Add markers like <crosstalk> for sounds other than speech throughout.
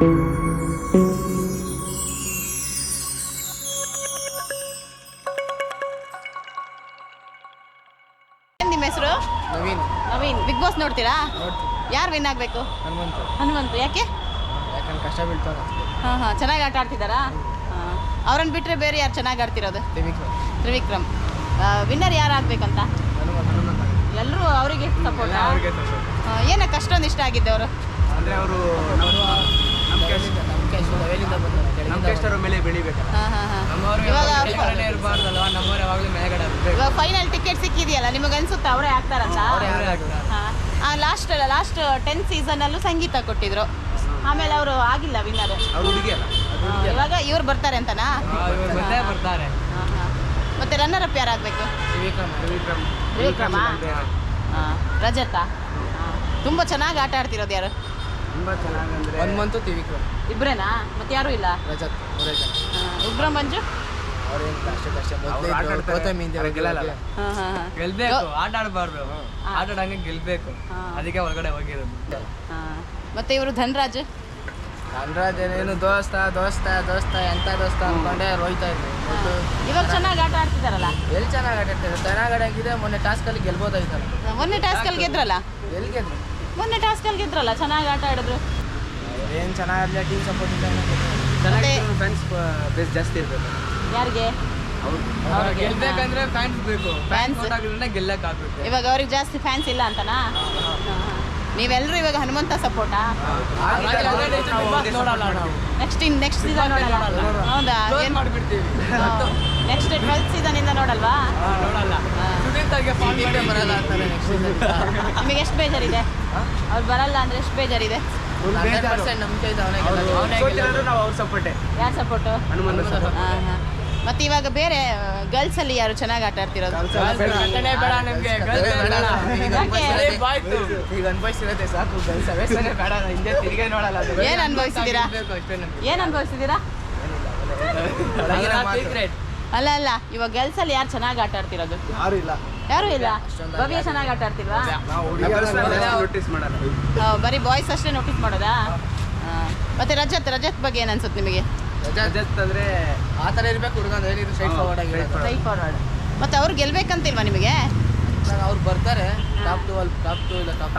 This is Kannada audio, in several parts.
ಏನ್ ನಿಮ್ಮ ಹೆಸರು? ನವೀನ್. ನವೀನ್. ಬಿಗ್ ಬಾಸ್ ನೋಡ್ತೀರಾ? ಯಾರು ವಿನ್ ಆಗ್ಬೇಕು? ಹನುಮಂತು. ಹನುಮಂತು. ಯಾಕೆ? ಯಾಕಂದ್ರೆ ಕಷ್ಟ ಬೀಳ್ತಾವ ಹಾ ಹಾ. ಚೆನ್ನಾಗಿ ಆಟ ಆಡ್ತಿದ್ದಾರಾ? ಅವ್ರನ್ನ ಬಿಟ್ಟರೆ ಬೇರೆ ಯಾರು ಚೆನ್ನಾಗಿ ಆಡ್ತಿರೋದು? ತ್ರಿವಿಕ್ರಮ್. ತ್ರಿವಿಕ್ರಮ್. ವಿನ್ನರ್ ಯಾರು ಆಗ್ಬೇಕಂತ? ಹನುಮಂತ ಹನುಮಂತ ಎಲ್ಲರೂ ಅವರಿಗೆ ಸಪೋರ್ಟ್ ಅವ್ರಿಗೆ ಏನಕ್ಕೆ ಅಷ್ಟೊಂದು ಇಷ್ಟ ಆಗಿದ್ದೆ ಅವರು ಅಂದ್ರೆ ಅವರು ಮೇಲೆ ಬೆಳಿಬೇಕಲ್ಲ. ಹಾಂ ಹಾಂ ಹಾಂ. ನಮ್ಮವರು ಇವಾಗ ಇರಬಾರ್ದಲ್ವ? ನಮ್ಮವ್ರು ಯಾವಾಗಲೂ ಮೇಲ್ಗಡೆ ಇರ್ಬೇಕು. ಇವಾಗ ಫೈನಲ್ ಟಿಕೆಟ್ ಸಿಕ್ಕಿದೆಯಲ್ಲ ನಿಮಗೆ ಅನ್ಸುತ್ತಾ ಅವರೇ ಆಗ್ತಾರಲ್ಲ ಆಗ್ತಾರೆ. ಹಾಂ. ಲಾಸ್ಟ್ ಟೆನ್ ಸೀಸನ್ ಅಲ್ಲೂ ಸಂಗೀತ ಕೊಟ್ಟಿದ್ರು. ಆಮೇಲೆ ಅವರು ಆಗಿಲ್ಲ ವಿನ್ನರ್ ಅವ್ರು ಹುಡುಗಿ ಅಲ್ಲ ಇವಾಗ ಇವ್ರು ಬರ್ತಾರೆ ಅಂತನಾ? ಬರ್ತಾರೆ. ಮತ್ತೆ ರನ್ನರ್ ಅಪ್ ಯಾರಾಗಬೇಕು? ತ್ರಿವಿಕ್ರಮ್ ರಜತ? ತುಂಬಾ ಚೆನ್ನಾಗಿ ಆಟ ಆಡ್ತಿರೋದು ಯಾರು? ತುಂಬಾ ಚೆನ್ನಾಗಂದ್ರೆ ಮಂತು ತ್ರಿವಿಕ್ರಮ್ ಇಬ್ರೇನಾ? ಮತ್ತೆ ಯಾರು ಇಲ್ಲ? ರಜತ್ ರಜತ್ ಉಗ್ರ ಮಂಜು ಅವ್ರೇನು ಕಷ್ಟ ಕಷ್ಟ ಆಡ್ತಾರೆ, ಗೌತಮ್ ಇಂದ ಗೆಲ್ಲಲ್ಲ. ಹಾಂ ಹಾಂ ಹಾಂ. ಗೆಲ್ಬೇಕು ಆಟ ಆಡಬಾರ್ದು. ಆಟ ಆಡಂಗೆ ಗೆಲ್ಬೇಕು. ಹಾ. ಅದಕ್ಕೆ ಹೊರಗಡೆ ಹೋಗಿರೋದು. ಹಾಂ. ಮತ್ತೆ ಇವರು ಧನ್ರಾಜ್? ಧನರಾಜ್ ಏನು ದೋಸ್ತ ದೋಸ್ತ ದೋಸ್ತ ಎಂತ ದೋಸ್ತ ಅನ್ಕೊಂಡೆ ಹೋಯ್ತಾ ಇದ್ರು. ಒಟ್ಟು ಇವಾಗ ಚೆನ್ನಾಗಿ ಆಟ ಆಡ್ತಿದಾರಲ್ಲ? ಎಲ್ಲಿ ಚೆನ್ನಾಗಿ ಆಟ ಆಡ್ತಾರೆ ಚೆನ್ನಾಗಿ ಆಡಂಗಿದೆ ಮೊನ್ನೆ ಟಾಸ್ಕಲ್ಲಿ ಗೆಲ್ಬೋದಾಯ್ತಲ್ಲ ಮೊನ್ನೆ ಟಾಸ್ಕಲ್ಲಿ ಗೆದ್ರಲ್ಲ? ಎಲ್ಲಿ ಗೆದ್ರು? ಮೊನ್ನೆ ಟಾಸ್ಕಲ್ಲಿ ಗೆದ್ರಲ್ಲ? ಚೆನ್ನಾಗಿ ಆಟ ಆಡಿದ್ರು. ಏನು ಚೆನ್ನಾಗಿರಲಿಲ್ಲ ಟೀಮ್ ಸಪೋರ್ಟ್ ಇಲ್ಲ ಚೆನ್ನಾಗಿ ಫ್ರೆಂಡ್ಸ್ ಬೇಸ್ ಜಾಸ್ತಿ ಇರಬೇಕು. ಯಾರಿಗೆ? ಅವ್ರು ಗೆಲ್ಬೇಕಂದ್ರೆ ಫ್ಯಾನ್ಸ್ ಬೇಕು. ಫ್ಯಾನ್ಸ್ ಆಗಿದ್ರೆ ಗೆಲ್ಲಕ್ ಆಗ್ಬೇಕು. ಇವಾಗ ಅವ್ರಿಗೆ ಜಾಸ್ತಿ ಫ್ಯಾನ್ಸ್ ಇಲ್ಲ ಅಂತನಾ? ನೀವೆಲ್ಲರೂ ಇವಾಗ ಹನುಮಂತ ಸಪೋರ್ಟಾ ನೆಕ್ಸ್ಟ್ ಇನ್ ನೆಕ್ಸ್ಟ್ ಸೀಸನ್ ನೋಡಲ್ಲ? ಹೌದಾ? ನೆಕ್ಸ್ಟ್ ಟ್ವೆಲ್ತ್ ಸೀಸನ್ ಇಂದ ನೋಡಲ್ವಾ? ಸುದೀಪ್ಗೆ ಬರಲ್ಲ ಅಂತಾರೆ ನೆಕ್ಸ್ಟ್ <laughs> ನಿಮಗೆ ಎಷ್ಟು ಬೇಜಾರಿದೆ? ಅವ್ರು ಬರಲ್ಲ ಅಂದ್ರೆ ಎಷ್ಟು ಬೇಜಾರಿದೆ? ನಂಬಿಕೆ ಇದೆ ನಾವು ಅವ್ರ ಸಪೋರ್ಟೆ ಯಾರು ಸಪೋರ್ಟು ಹನುಮಂತ support. ಹಾಂ ಹಾಂ ಮತ್ತೆ ಇವಾಗ ಬೇರೆ ಗರ್ಲ್ಸ್ ಅಲ್ಲಿ ಯಾರು ಚೆನ್ನಾಗಿ ಆಟ ಆಡ್ತಿರೋದು? ಬೇಡ. ಈಗ ಹಿಂದೆ ತಿರುಗೇ ನೋಡಲ್ಲ. ಏನ್ ಅನ್ಭವಿಸಿದೀರಾ ಏನ್ ಅನ್ಭವಿಸಿದೀರಾ ಸೀಕ್ರೆಟ್ ಅಲ್ಲ ಅಲ್ಲ ಇವಾಗ ಗರ್ಲ್ಸ್ ಅಲ್ಲಿ ಯಾರು ಚೆನ್ನಾಗಿ ಆಟ ಆಡ್ತಿರೋದು? ಯಾರು ಇಲ್ಲ. ಯಾರು ಇಲ್ಲ? ಭವ್ಯ ಚೆನ್ನಾಗಿ ಆಟ ಆಡ್ತಿಲ್ವಾ? ಬರೀ ಬಾಯ್ಸ್ ಅಷ್ಟೇ ನೋಟಿಸ್ ಮಾಡೋದಾ? ಮತ್ತೆ ರಜತ್ ರಜತ್ ಬಗ್ಗೆ ಏನ್ ಅನ್ಸುತ್ತೆ ನಿಮಗೆ? ರಜತ್ ಅಂದ್ರೆ ಆ ಥರ ಇರ್ಬೇಕು ಹುಡುಗ ಏನಿದ್ರು ಸ್ಟ್ರೈಟ್ ಫಾರ್ವರ್ಡ್ ಆಗಿ. ಸ್ಟ್ರೈಟ್ ಫಾರ್ವರ್ಡ್ ಮತ್ತೆ ಅವ್ರು ಗೆಲ್ಬೇಕಂತಿಲ್ವಾ ನಿಮಗೆ? ಅವ್ರು ಬರ್ತಾರೆ. ಟಾಪ್ ಟು ಅಲ್ಲಿ ಟಾಪ್ ಟು ಇಲ್ಲ ಟಾಪ್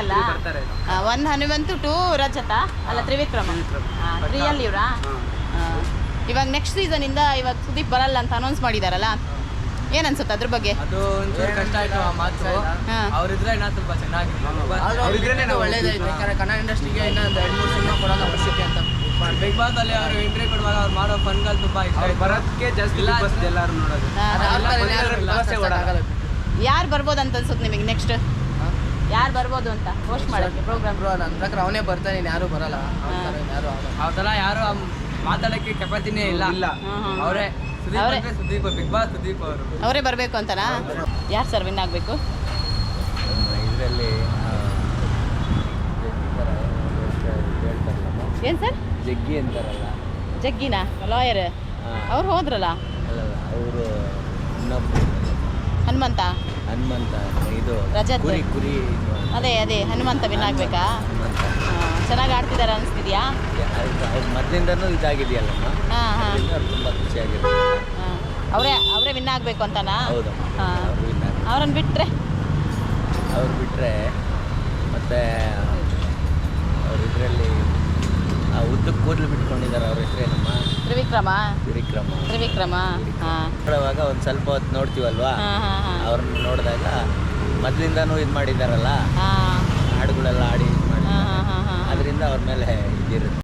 ಅಲ್ಲ? ಒಂದ್ ಹನುಮಂತು ಟೂ ರಜತ ಅಲ್ಲ ತ್ರಿವಿಕ್ರಮ. ತ್ರಿವಿಕ್ರಮ. ತ್ರೀ ಅಲ್ಲಿ ಇವ್ರಾ ಇವಾಗ ನೆಕ್ಸ್ಟ್ ಸೀಸನ್ ಇಂದ ಇವಾಗ ಸುದೀಪ್ ಬರಲ್ಲ ಅಂತ ಅನೌನ್ಸ್ ಮಾಡಿದಾರಲ್ಲ? ಏನ್ ಅನ್ಸುತ್ತೆ ಅದ್ರ ಬಗ್ಗೆ? ಅದು ಒಂಚೂರು ಕಷ್ಟ ಆಯ್ತು ಆ ಮಾತು. ಅವ್ರಿದ್ರೆ ಇನ್ನ ಸ್ವಲ್ಪ ಚೆನ್ನಾಗಿತ್ತು ಆದ್ರೂ ಅವ್ರಿದ್ರೇನೆ ಒಳ್ಳೇದಾಯ್ತು. ಯಾಕಂದ್ರೆ ಕನ್ನಡ ಇಂಡಸ್ಟ್ರಿಗೆ ಇನ್ನೊಂದು ಎರಡು ಮೂರು ಸಿನಿಮಾ ವರ್ಷಕ್ಕೆ ಅಂತ ಬಿಗ್ ಬಾಸ್ ಅಲ್ಲಿ ಅವರು ಎಂಟ್ರಿ ಕೊಡುವಾಗ ಅವ್ರು ಮಾಡೋ ಫನ್ಗಳು ತುಂಬಾ ಇಷ್ಟ ಬರೋದಕ್ಕೆ ಜಾಸ್ತಿ ಇಲ್ಲ ಎಲ್ಲರೂ ನೋಡೋದು. ಯಾರು ಬರ್ಬೋದು ಅಂತ ಅನ್ಸುತ್ತೆ ನಿಮಗೆ ನೆಕ್ಸ್ಟ್? ಯಾರು ಬರ್ಬೋದು ಅಂತ ಹೋಸ್ಟ್ ಮಾಡಕ್ಕೆ? ಪ್ರೋಗ್ರಾಮ್ ಬ್ರೋ ನನ್ನ ಪ್ರಕಾರ ಅವನೇ ಬರ್ತಾನೆ ಇನ್ನು ಯಾರು ಬರಲ್ಲ. ಯಾರು ಆ ಥರ ಯಾರು ಮಾತಾಡಕ್ಕೆ ಕೆಪಾಸಿಟಿನೇ ಇಲ್ಲ. ಇಲ್ಲ. ಅವರೇ ಸುದೀಪ್ ಅವ್ರೇ. ಅಂದ್ರೆ ಸುದೀಪ್ ಬಿಗ್ ಬಾಸ್ ಸುದೀಪ್ ಅವರು. ಅವರೇ ಬರಬೇಕು ಅಂತನಾ? ಯಾರು ಸರ್ ವಿನ್ ಆಗಬೇಕು? ಇದರಲ್ಲಿ ಏನು ಸರ್ ಜಗ್ಗಿ ಅಂತಾರಲ್ಲ. ಜಗ್ಗಿನ? ಲಾಯರ್. ಅವ್ರು ಹೋದ್ರಲ್ಲ? ಅವರು ಹನುಮಂತ? ಹನುಮಂತ ಇದು ರಜಾ ಕುರಿ ಕುರಿ ಇದು. ಅದೇ ಅದೇ ಹನುಮಂತ ವಿನ್ ಆಗ್ಬೇಕಾ? ಹನುಮಂತ. ಆಡ್ತಿದ್ದಾರೆ ಅನಿಸ್ತಿದ್ಯಾ? ಮೊದಲಿಂದನೂ ಇದಾಗಿದೆಯಲ್ಲಮ್ಮ ಹಾಂ ತುಂಬ ಖುಷಿಯಾಗಿದೆ ಅವರೇ ಅವರೇ ವಿನ್ ಆಗಬೇಕು ಅಂತನಾ? ಹೌದು ಹಾಂ. ಅವ್ರನ್ನ ಬಿಟ್ಟರೆ ಅವ್ರು ಬಿಟ್ಟರೆ ಮತ್ತೆ ಅವ್ರ ಇದರಲ್ಲಿ ಆ ಉದ್ದಕ್ಕೆ ಕೂದಲು ಬಿಟ್ಕೊಂಡಿದ್ದಾರೆ ಅವ್ರ ಹೆಸರೇನಮ್ಮ? ತ್ರಿವಿಕ್ರಮ. ತ್ರಿವಿಕ್ರಮ. ತ್ರಿವಿಕ್ರಮ. ಹಾಂ. ನೋಡುವಾಗ ಒಂದು ಸ್ವಲ್ಪ ಹೊತ್ತು ನೋಡ್ತೀವಲ್ವಾ? ಅವ್ರನ್ನ ನೋಡಿದಾಗ ಮೊದಲಿಂದನೂ ಇದು ಮಾಡಿದ್ದಾರಲ್ಲ? ಹಾಡುಗಳೆಲ್ಲ ಆಡಿ ಇದು ಮಾಡಿ ಅದರಿಂದ ಅವ್ರ ಮೇಲೆ ಇದಿರುತ್ತೆ